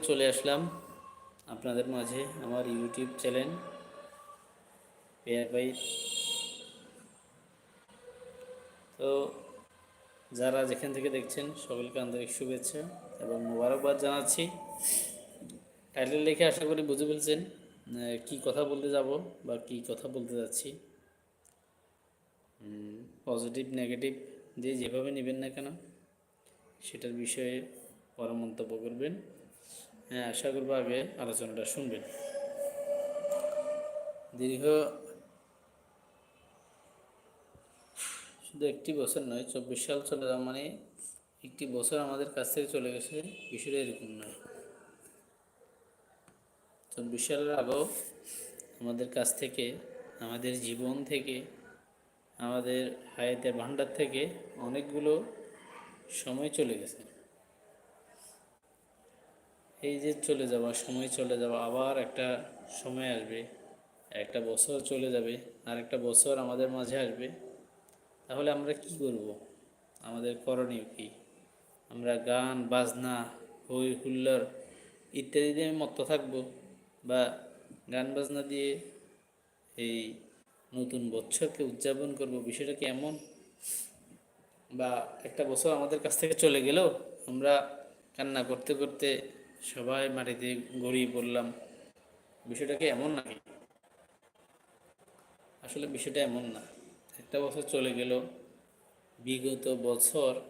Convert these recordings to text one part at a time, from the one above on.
চলে আসলাম আপনাদের মাঝে আমার ইউটিউব চ্যানেল পেয়ার বাই। তো যারা যেখান থেকে দেখছেন, সকলকে আন্তরিক শুভেচ্ছা এবং মোবারকবাদ জানাচ্ছি। টাইটেল লিখে আশা করি বুঝে ফেলছেন কি কথা বলতে যাব বা কি কথা বলতে যাচ্ছি। পজিটিভ নেগেটিভ যে যেভাবে নেবেন না কেন, সেটার বিষয়ে পর মন্তব্য করবেন। আশা করব আগে আলোচনাটা শুনবেন। দীর্ঘ শুধু একটি বছর নয়, চব্বিশ সাল চলে যাওয়া মানে একটি বছর আমাদের কাছ থেকে চলে গেছে, বিষয়টা এরকম নয়। চব্বিশ সালের আগেও আমাদের কাছ থেকে, আমাদের জীবন থেকে, আমাদের হায়াতের ভাণ্ডার থেকে অনেকগুলো সময় চলে গেছে। এই যে চলে যাওয়া, সময় চলে যাওয়া, আবার একটা সময় আসবে, একটা বছর চলে যাবে আর একটা বছর আমাদের মাঝে আসবে, তাহলে আমরা কি করব? আমাদের করণীয় কি? আমরা গান, বাজনা, হই হুল্লোড় ইত্যাদি দিয়ে আমি মত্ত থাকব বা গান, বাজনা দিয়ে এই নতুন বছরকে উদযাপন করব? বিষয়টা কি এমন? বা একটা বছর আমাদের কাছ থেকে চলে গেলেও আমরা কান্না করতে করতে সবাই মাটিতে গড়িয়ে পড়লাম। বিষয়টাকে এমন নাকি আসলে বিষয়টা এমন না। একটা বছর চলে গেল। বিগত বছর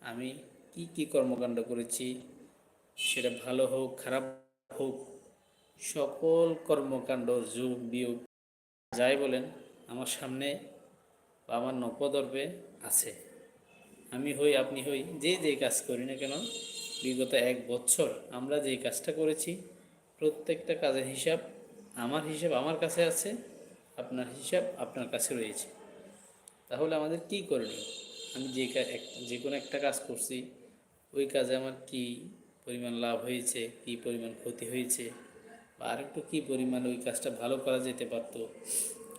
আমি কি কি কর্মকাণ্ড করেছি, সেটা ভালো হোক, খারাপ হোক, সকল কর্মকাণ্ড যোগ বিয়োগ যাই বলেন, আমার সামনে বা আমার নপদর্পে আছে। আমি হই, আপনি হই, যে যে কাজ করি না কেন বিগত এক বছর আমরা যেই কাজটা করেছি, প্রত্যেকটা কাজের হিসাব আমার হিসাব আমার কাছে আছে, আপনার হিসাব আপনার কাছে রয়েছে। তাহলে আমাদের কি করণীয় আমি যে যে কোনো একটা কাজ করছি, ওই কাজে আমার কি পরিমাণ লাভ হয়েছে, কি পরিমাণ ক্ষতি হয়েছে, বা আরেকটু কী পরিমাণ ওই কাজটা ভালো করা যেতে পারতো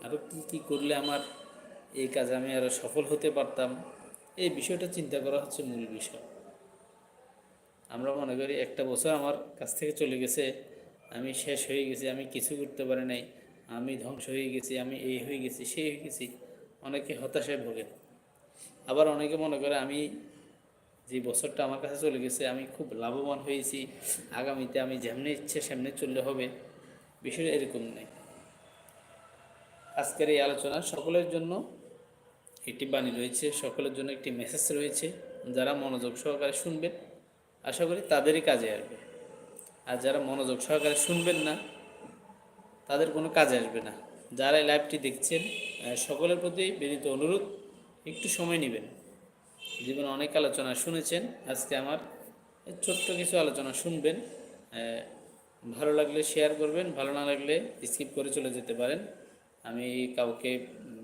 আরও কী কী করলে আমার এই কাজে আমি আরও সফল হতে পারতাম, এই বিষয়টা চিন্তা করা হচ্ছে মূল বিষয়। আমরা মনে করি একটা বছর আমার কাছ থেকে চলে গেছে, আমি শেষ হয়ে গেছি, আমি কিছু করতে পারি নাই, আমি ধ্বংস হয়ে গেছি, আমি এই হয়ে গেছি সেই হয়ে গেছি, অনেকে হতাশায় ভোগেন। আবার অনেকে মনে করে আমি যে বছরটা আমার কাছে চলে গেছে, আমি খুব লাভবান হয়েছি, আগামীতে আমি যেমনি ইচ্ছে সেমনি চললে হবে, বিষয়টা এরকম নেই। আজকের এই আলোচনা সকলের জন্য একটি বাণী রয়েছে, সকলের জন্য একটি মেসেজ রয়েছে, যারা মনোযোগ সহকারে শুনবেন। আশা করি তাদেরই কাজে আসবে। আর যারা মনোযোগ সহকারে শুনবেন না, তাদের কোনো কাজে আসবে না। যারা এই লাইভটি দেখছেন সকলের প্রতি বিনীত অনুরোধ, একটু সময় নেবেন। জীবনে অনেক আলোচনা শুনেছেন, আজকে আমার ছোট্ট কিছু আলোচনা শুনবেন। ভালো লাগলে শেয়ার করবেন, ভালো না লাগলে স্কিপ করে চলে যেতে পারেন। আমি কাউকে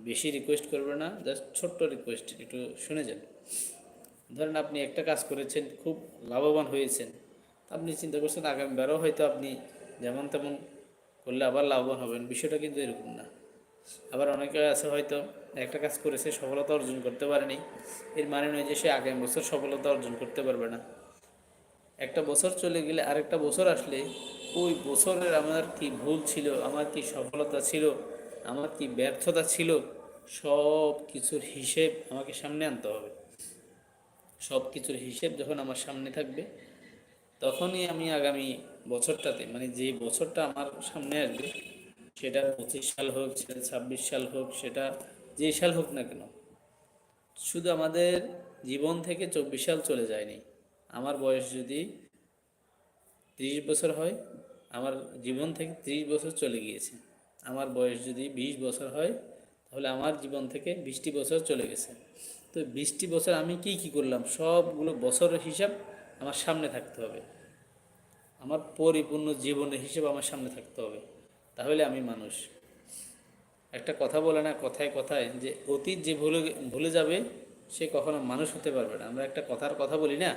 বেশি রিকোয়েস্ট করব না জাস্ট ছোট্ট রিকোয়েস্ট একটু শুনে যান। ধরেন আপনি একটা কাজ করেছেন, খুব লাভবান হয়েছেন আপনি চিন্তা করছেন আগামী আগামীবারও হয়তো আপনি যেমন তেমন করলে আবার লাভবান হবেন, বিষয়টা কিন্তু এরকম না। আবার অনেকে আছে হয়তো একটা কাজ করেছে, সফলতা অর্জন করতে পারেনি, এর মানে নয় যে সে আগামী বছর সফলতা অর্জন করতে পারবে না। একটা বছর চলে গেলে আরেকটা বছর আসলে ওই বছরের আমার কি ভুল ছিল, আমার কি সফলতা ছিল, আমার কি ব্যর্থতা ছিল, সব কিছুর হিসেব আমাকে সামনে আনতে হবে। সব কিছুর হিসেব যখন আমার সামনে থাকবে, তখনই আমি আগামী বছরটাতে মানে যে বছরটা আমার সামনে আসবে, সেটা পঁচিশ সাল হোক, সেটা ছাব্বিশ সাল হোক, সেটা যে সাল হোক না কেন, শুধু আমাদের জীবন থেকে চব্বিশ সাল চলে যায়নি। আমার বয়স যদি ত্রিশ বছর হয়, আমার জীবন থেকে ত্রিশ বছর চলে গিয়েছে। আমার বয়স যদি বিশ বছর হয়, তাহলে আমার জীবন থেকে বিশটি বছর চলে গেছে। তো বিশটি বছর আমি কি কি করলাম? সবগুলো বছরের হিসাব আমার সামনে থাকতে হবে। আমার পরিপূর্ণ জীবনের হিসেব আমার সামনে থাকতে হবে। তাহলে আমি মানুষ। একটা কথা বলে না, কথায় কথায় যে অতীত যে ভুলে ভুলে যাবে, সে কখনো মানুষ হতে পারবে না। আমরা একটা কথার কথা বলি না,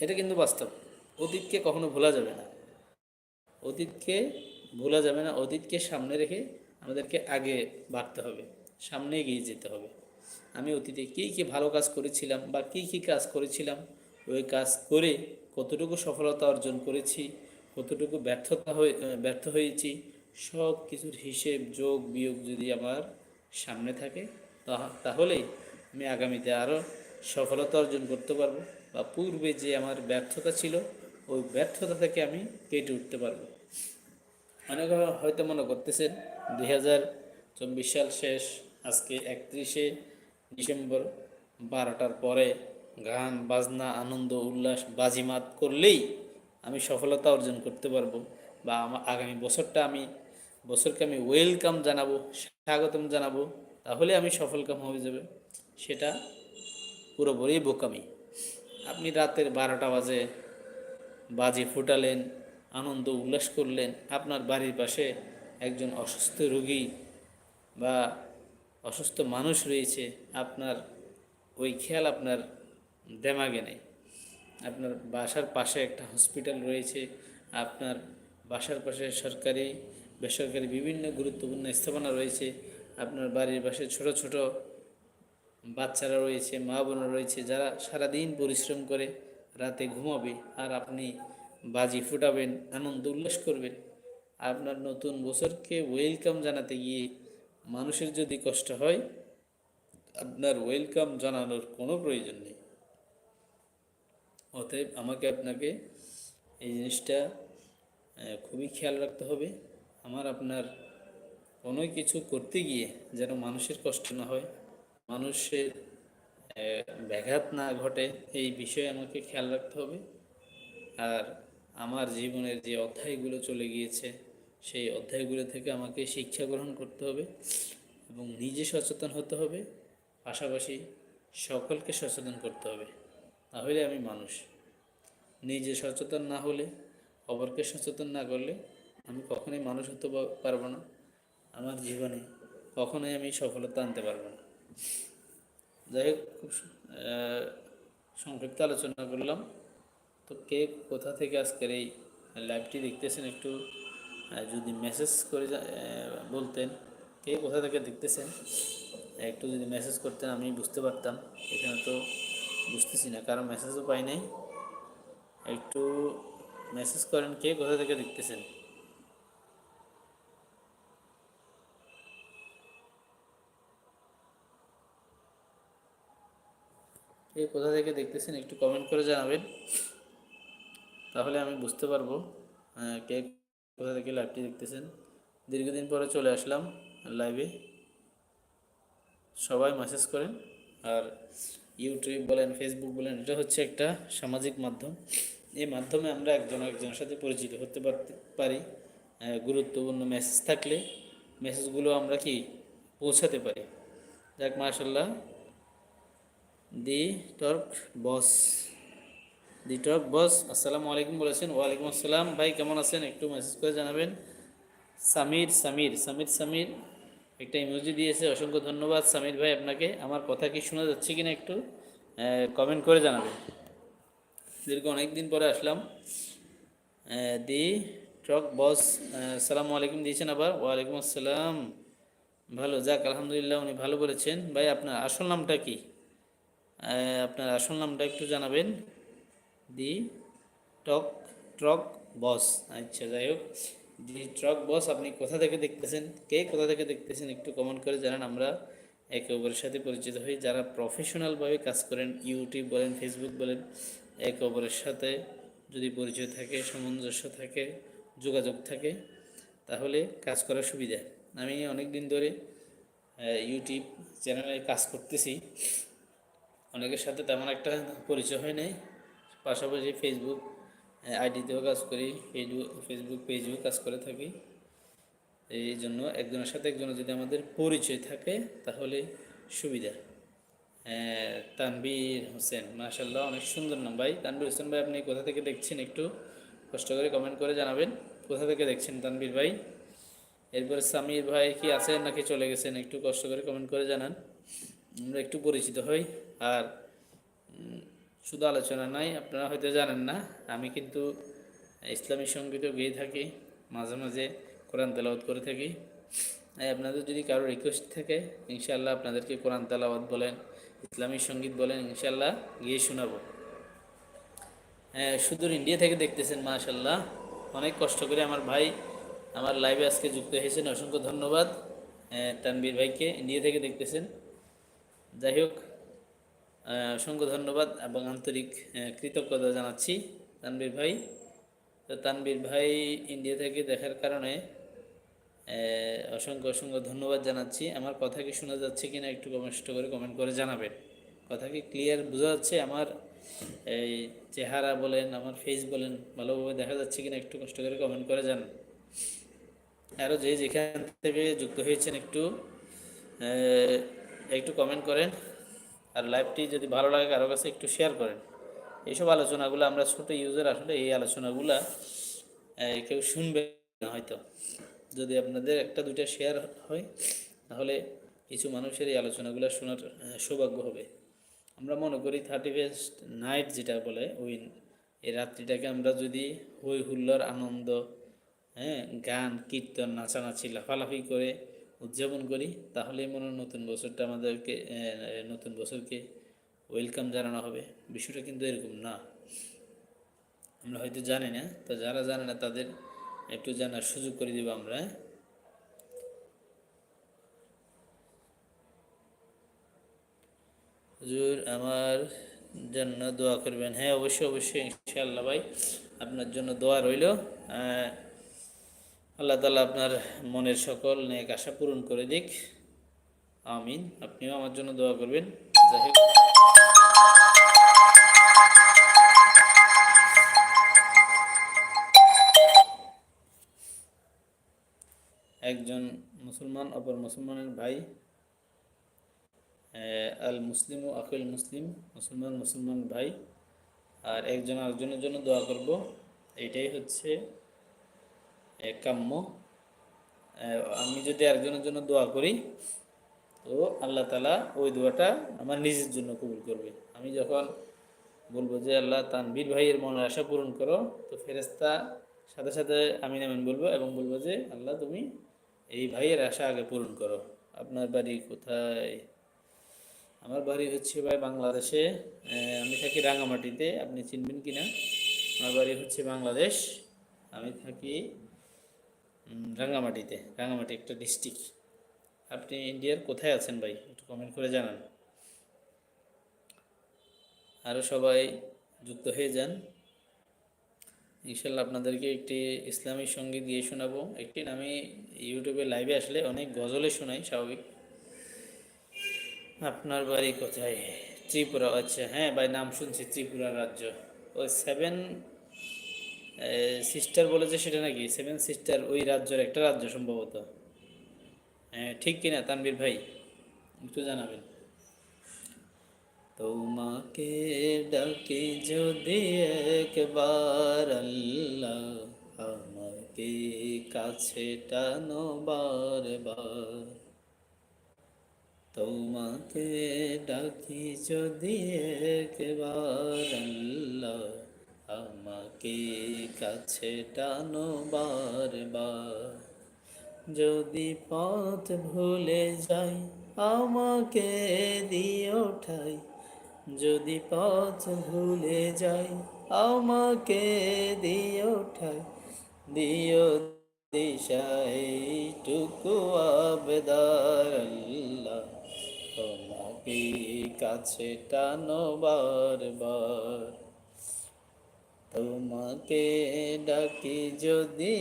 এটা কিন্তু বাস্তব। অতীতকে কখনো ভোলা যাবে না। অতীতকে ভোলা যাবে না, অতীতকে সামনে রেখে আমাদেরকে আগে বাড়তে হবে, সামনে এগিয়ে যেতে হবে। আমি অতীতে কী কী ভালো কাজ করেছিলাম বা কী কী কাজ করেছিলাম, ওই কাজ করে কতটুকু সফলতা অর্জন করেছি, কতটুকু ব্যর্থতা হয়ে ব্যর্থ হয়েছি, সব কিছুর হিসেব, যোগ, বিয়োগ যদি আমার সামনে থাকে, তাহ- তাহলেই আমি আগামীতে আরও সফলতা অর্জন করতে পারব বা পূর্বে যে আমার ব্যর্থতা ছিল, ওই ব্যর্থতা থেকে আমি কেটে উঠতে পারব। অনেকে হয়তো মনে করতেছেন, দুই হাজার চব্বিশ সাল শেষ আজকে একত্রিশে ডিসেম্বর বারোটার পরে গান, বাজনা, আনন্দ, উল্লাস, বাজিমাত করলেই আমি সফলতা অর্জন করতে পারব বা আমার আগামী বছরটা আমি, বছরকে আমি ওয়েলকাম জানাব, স্বাগতম জানাব, তাহলে আমি সফলকাম হয়ে যাবে। সেটা পুরোপুরি বোকামি। আপনি রাতের বারোটা বাজে, বাজি ফুটালেন, আনন্দ, উল্লাস করলেন, আপনার বাড়ির পাশে একজন অসুস্থ রোগী বা অসুস্থ মানুষ রয়েছে, আপনার ওই খেয়াল আপনার দেমাগে নেই। আপনার বাসার পাশে একটা হসপিটাল রয়েছে, আপনার বাসার পাশে সরকারি, বেসরকারি বিভিন্ন গুরুত্বপূর্ণ স্থাপনা রয়েছে, আপনার বাড়ির পাশে ছোট ছোট বাচ্চারা রয়েছে, মা বোনরা রয়েছে, যারা সারাদিন পরিশ্রম করে রাতে ঘুমাবে আর আপনি বাজি ফুটাবেন, আনন্দ উল্লাস করবেন। আপনার নতুন বছরকে ওয়েলকাম জানাতে গিয়ে মানুষের যদি কষ্ট হয়, আপনার ওয়েলকাম জানানোর কোনো প্রয়োজন নেই। অতএব আমাকে আপনাকে এই জিনিসটা খুবই খেয়াল রাখতে হবে। আমার আপনার কোনো কিছু করতে গিয়ে যেন মানুষের কষ্ট না হয়, মানুষের ব্যাঘাত না ঘটে, এই বিষয়ে আমাকে খেয়াল রাখতে হবে। আর আমার জীবনের যে অধ্যায়গুলো চলে গিয়েছে সেই অধ্যায়গুলো থেকে আমাকে শিক্ষা গ্রহণ করতে হবে এবং নিজে সচেতন হতে হবে, পাশাপাশি সকলকে সচেতন করতে হবে। তাহলে আমি মানুষ। নিজে সচেতন না হলে, অপরকে সচেতন না করলে আমি কখনোই মানুষ হতে পারব না। আমার জীবনে কখনোই আমি সফলতা আনতে পারব না। যাই হোক, খুব সংক্ষিপ্ত আলোচনা করলাম। তো কে কোথা থেকে আজকের এই লাইভটি দেখতেছেন একটু যদি মেসেজ করে বলতেন, কে কোথা থেকে দেখতেছেন? একটু যদি মেসেজ করতেন, আমি বুঝতে পারতাম। এখানে তো বুঝতেছি না কারণ মেসেজও পাই নাই। একটু মেসেজ করেন, কে কোথা থেকে দেখতেছেন? কে কোথা থেকে দেখতেছেন, একটু কমেন্ট করে জানাবেন। তাহলে আমি বুঝতে পারব কে কোথা থেকে লাইভটি দেখতেছেন? দীর্ঘদিন পরে চলে আসলাম লাইভে সবাই মেসেজ করেন। আর ইউটিউব বলেন ফেসবুক বলেন, এটা হচ্ছে একটা সামাজিক মাধ্যম। এই মাধ্যমে আমরা একজন একজনের সাথে পরিচিত হতে পারি। গুরুত্বপূর্ণ মেসেজ থাকলে মেসেজগুলো আমরা কি পৌঁছাতে পারি? যাক মাশাল্লাহ দি, টর্ক, বস। দি টর্ক বস, আসসালামু আলাইকুম বলেছেন, ওয়ালাইকুম আসসালাম। ভাই, কেমন আছেন? একটু মেসেজ করে জানাবেন। সামির সামির সামির সামির, একটা ইমোজি দিয়েছে, অসংখ্য ধন্যবাদ। সামির ভাই, আপনাকে আমার কথা কি শোনা যাচ্ছে কিনা একটু কমেন্ট করে জানাবেন। দীর্ঘ অনেক দিন পরে আসলাম। দি ট্রক বস সালামু আলাইকুম দিয়েছেন আবার। ওয়ালাইকুম আসসালাম। ভালো, যাক, আলহামদুলিল্লাহ, উনি ভালো বলেছেন। ভাই, আপনার আসল নামটা কি? আপনার আসল নামটা একটু জানাবেন। দি টক, ট্রক বস। আচ্ছা যাই হোক। দি ট্রক বস, আপনি কোথা থেকে দেখতেছেন? কে কোথা থেকে দেখতেছেন? একটু কমেন্ট করে জানান। আমরা একে অপরের সাথে পরিচিত হই। যারা প্রফেশনালভাবে কাজ করেন ইউটিউব বলেন ফেসবুক বলেন, একে অপরের সাথে যদি পরিচয় থাকে, সামঞ্জস্য থাকে, যোগাযোগ থাকে, তাহলে কাজ করার সুবিধা। আমি অনেক দিন ধরে ইউটিউব চ্যানেলে কাজ করতেছি। অনেকের সাথে তেমন একটা পরিচয় হয় নাই। পাশাপাশি ফেসবুক আইডিতেও কাজ করি ফেসবুক ফেসবুক পেজেও কাজ করে থাকি। এই জন্য একজনের সাথে একজনের যদি আমাদের পরিচয় থাকে, তাহলে সুবিধা। তানবীর হোসেন মাশাল্লাহ অনেক সুন্দর নাম। ভাই তানবীর হোসেন ভাই, আপনি কোথা থেকে দেখছেন একটু? কষ্ট করে কমেন্ট করে জানাবেন। কোথা থেকে দেখছেন তানবীর ভাই? এরপরে সামির ভাই কি আছেন নাকি চলে গেছেন? একটু কষ্ট করে কমেন্ট করে জানান। আমরা একটু পরিচিত হই। আর শুধু আলোচনা নাই আপনারা হয়তো জানেন না আমি কিন্তু ইসলামী সঙ্গীতও গেয়ে থাকি মাঝে মাঝে কোরআন তেলাওয়াত করে থাকি। তাই আপনাদের যদি কারও রিকোয়েস্ট থাকে ইনশাআল্লাহ আপনাদেরকে কোরআন তেলাওয়াত বলেন ইসলামী সংগীত বলেন ইনশাল্লাহ গিয়ে শোনাবো। হ্যাঁ, সুদূর ইন্ডিয়া থেকে দেখতেছেন মাশাল্লাহ অনেক কষ্ট করে আমার ভাই আমার লাইভে আজকে যুক্ত হয়েছেন অসংখ্য ধন্যবাদ। আহ, তানবীর ভাইকে ইন্ডিয়া থেকে দেখতেছেন। যাই হোক অসংখ্য ধন্যবাদ এবং আন্তরিক কৃতজ্ঞতা জানাচ্ছি তানবীর ভাই। তো তানবীর ভাই ইন্ডিয়া থেকে দেখার কারণে অসংখ্য অসংখ্য ধন্যবাদ জানাচ্ছি। আমার কথা কি শোনা যাচ্ছে কিনা একটু কষ্ট করে, কমেন্ট করে জানাবেন। কথা কি ক্লিয়ার বোঝা যাচ্ছে? আমার, এই চেহারা বলেন, আমার ফেস বলেন, ভালোভাবে দেখা যাচ্ছে কিনা একটু কষ্ট করে কমেন্ট করে জানান। আরও যে যেখান থেকে যুক্ত হয়েছেন একটু একটু কমেন্ট করেন। আর লাইভটি যদি ভালো লাগে, কারও কাছে একটু শেয়ার করেন। এইসব আলোচনাগুলো আমরা ছোট ইউজার আসলে এই আলোচনাগুলা কেউ শুনবে না হয়তো। যদি আপনাদের একটা, দুইটা শেয়ার হয়, তাহলে কিছু মানুষের এই আলোচনাগুলো শোনার সৌভাগ্য হবে। আমরা মনে করি থার্টি ফার্স্ট নাইট যেটা বলে ওই এই রাত্রিটাকে আমরা যদি হই হুল্লোর আনন্দ হ্যাঁ গান, কীর্তন, নাচানাচি, লাফালাফি করে উদযাপন করি, তাহলেই মনে হয় নতুন বছরটা আমাদেরকে নতুন বছরকে ওয়েলকাম জানানো হবে। বিষয়টা কিন্তু এরকম না। আমরা হয়তো জানি না, তো যারা জানে না তাদের একটু জানার সুযোগ করে দিব আমরা? হুজুর, আমার জন্য দোয়া করবেন। হ্যাঁ অবশ্যই অবশ্যই, ইনশাআল্লাহ ভাই, আপনার জন্য দোয়া রইল। আল্লাহ তালা আপনার মনের সকল নেক আশা পূরণ করে দিক। আমিন। আপনিও আমার জন্য দোয়া করবেন। যাই হোক। একজন মুসলমান, অপর মুসলমানের ভাই আল মুসলিম ও আকিল মুসলিম, মুসলমান মুসলমান ভাই, আর একজন আরেকজনের জন্য দোয়া করব। এটাই হচ্ছে কাম্য। আমি যদি একজনের জন্য দোয়া করি, তো আল্লাহ তালা ওই দোয়াটা আমার নিজের জন্য কবুল করবে। আমি যখন বলব যে, আল্লাহ তানবীর ভাইয়ের মনের আশা পূরণ করো তো ফেরেস্তা সাথে সাথে আমি নামেন বলব এবং বলব যে, আল্লাহ তুমি এই ভাইয়ের আশা আগে পূরণ করো। আপনার বাড়ি কোথায়? আমার বাড়ি হচ্ছে ভাই বাংলাদেশে। আমি থাকি রাঙামাটিতে আপনি চিনবেন কি না আমার বাড়ি হচ্ছে বাংলাদেশ। আমি থাকি উম, রাঙ্গামাটি একটা ডিস্ট্রিক্ট আপনি ইন্ডিয়ার কোথায় আছেন ভাই? একটু কমেন্ট করে জানান। আরও সবাই যুক্ত হয়ে যান। ইনশাল্লাহ আপনাদেরকে একটি ইসলামী সংগীত গিয়ে শোনাবো। একটি আমি ইউটিউবে লাইভে আসলে অনেক গজলে শোনাই স্বাভাবিক। আপনার বাড়ি কোথায়? ত্রিপুরা আচ্ছা হ্যাঁ ভাই নাম শুনছি ত্রিপুরা রাজ্য। ওই সেভেন সিস্টার বলেছে সেটা নাকি? সেভেন সিস্টার ওই রাজ্যের একটা রাজ্য সম্ভবত। ঠিক কিনা তানবীর ভাই? একটু জানাবেন। তোমাকে ডাকি যদি একবার আল্লাহ আমাকে কাছে টানো বারবার। তোমাকে ডাকি যদি একবার আল্লাহ আমাকে কাছে টানো বারবার। যদি পথ ভুলে যাই, আমাকে দিও ঠাই। যদি পথ ভুলে যাই, আমাকে দিও ঠাই। দিও দিশাই টুকু আবেদার আল্লাহ। তোমাকে কাছে টানো বারবার। তোমাকে ডাকি যদি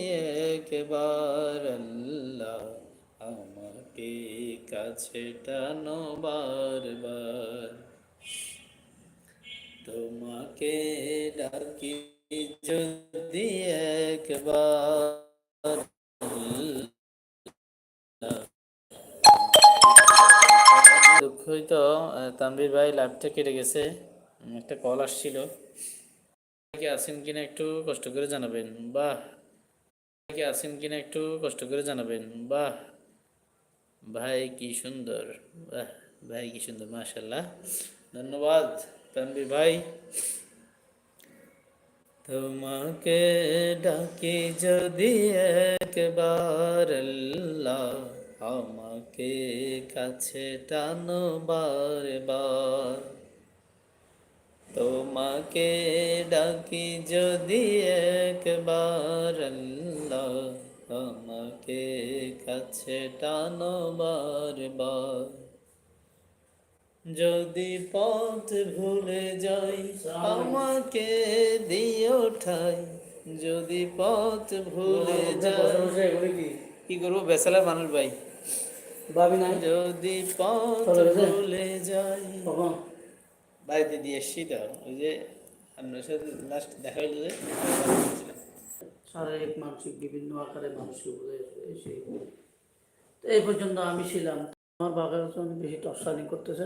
একবার আল্লাহ আমাকে কাছে টানো বারবার। তোমাকে ডাকি যদি একবার দুঃখিত আহ, তানভীর ভাই লাইভটা কেটে গেছে। একটা কল আসছিল। কি আছেন কিনা একটু কষ্ট করে জানাবেন। বাহ। কি আছেন কিনা একটু কষ্ট করে জানাবেন। বাহ। ভাই, কি সুন্দর। বাহ, ভাই, কি সুন্দর মাশাল্লাহ ধন্যবাদ, তানভীর ভাই। তোমাকে ডাকি যদি একবার আমাকে কাছে টানো বারবার। তোমাকে ডাকি যদি একবার আল্লাহ আমাকে কাছে টানো বারবার। যদি পথ ভুলে যাই আমাকে দিও ঠাই। যদি পথ ভুলে যাই কি? করব? বেসালার মানুষ ভাই। যদি পথ ভুলে যাই বাড়িতে দিয়ে এসছি তো। ওই যে আপনার সাথে লাস্ট দেখা হইল যে শারীরিক, মানসিক বিভিন্ন আকারে মানুষকে বোঝাই এসে তো এই পর্যন্ত আমি ছিলাম। আমার অনেক বেশি টর্চারিং করতেছে।